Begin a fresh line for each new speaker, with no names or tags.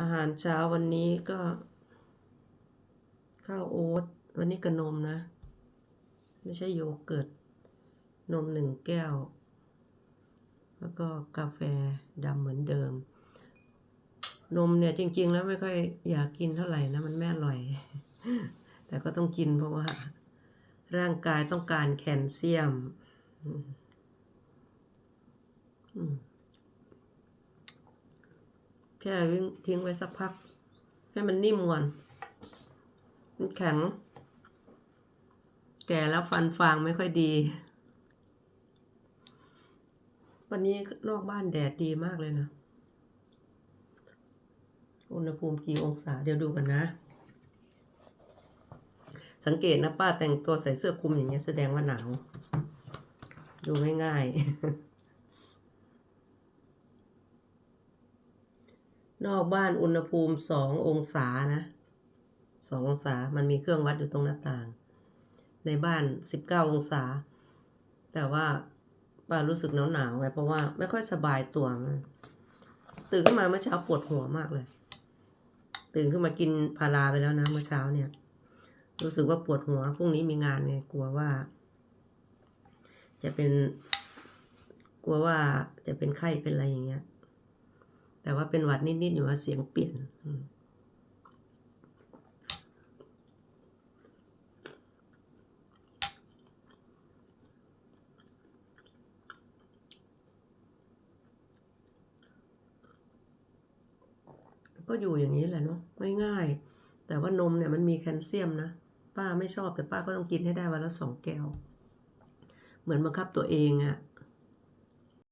อาหารเช้าวันนี้ก็ ข้าวโอ๊ตวันนี้กับนมนะ ไม่ใช่โยเกิร์ตนมหนึ่งแก้ว แล้วก็กาแฟดำเหมือนเดิม นมเนี่ยจริง ๆ แล้วไม่ค่อยอยากกินเท่าไหร่นะ มันไม่อร่อย แต่ก็ต้องกินเพราะว่า ร่างกายต้องการแคลเซียม อืมอืม แช่วิ่งทิ้งไว้สักพัก ให้มันนิ่มก่อนมันแข็ง แก่แล้วฟันฟางไม่ค่อยดี วันนี้นอกบ้านแดดดีมากเลยนะ อุณหภูมิกี่องศาเดี๋ยวดูกันนะ สังเกตนะป้าแต่งตัวใส่เสื้อคลุมอย่างเงี้ยแสดงว่าหนาว ดูง่ายๆ นอกบ้านอุณหภูมิสององศานะสององศา มันมีเครื่องวัดอยู่ตรงหน้าต่าง ในบ้านสิบเก้าองศา แต่ว่าป้ารู้สึกหนาวหนาวไงเพราะว่าไม่ค่อยสบายตัวมากตื่นขึ้นมาเมื่อเช้าปวดหัวมากเลย ตื่นขึ้นมากินพาราไปแล้วนะเมื่อเช้าเนี่ย รู้สึกว่าปวดหัวพรุ่งนี้มีงานไงกลัวว่า จะเป็น กลัวว่าจะเป็นไข้เป็นอะไรอย่างเงี้ย แต่ว่าเป็นหวัดนิด ๆ อยู่ว่าเสียงเปลี่ยนก็อยู่อย่างนี้แหละเนาะง่ายๆแต่ว่านมเนี่ยมันมีแคลเซียมนะ ป้าไม่ชอบแต่ป้าก็ต้องกินให้ได้วันละสองแก้ว เหมือนบังคับตัวเองอะ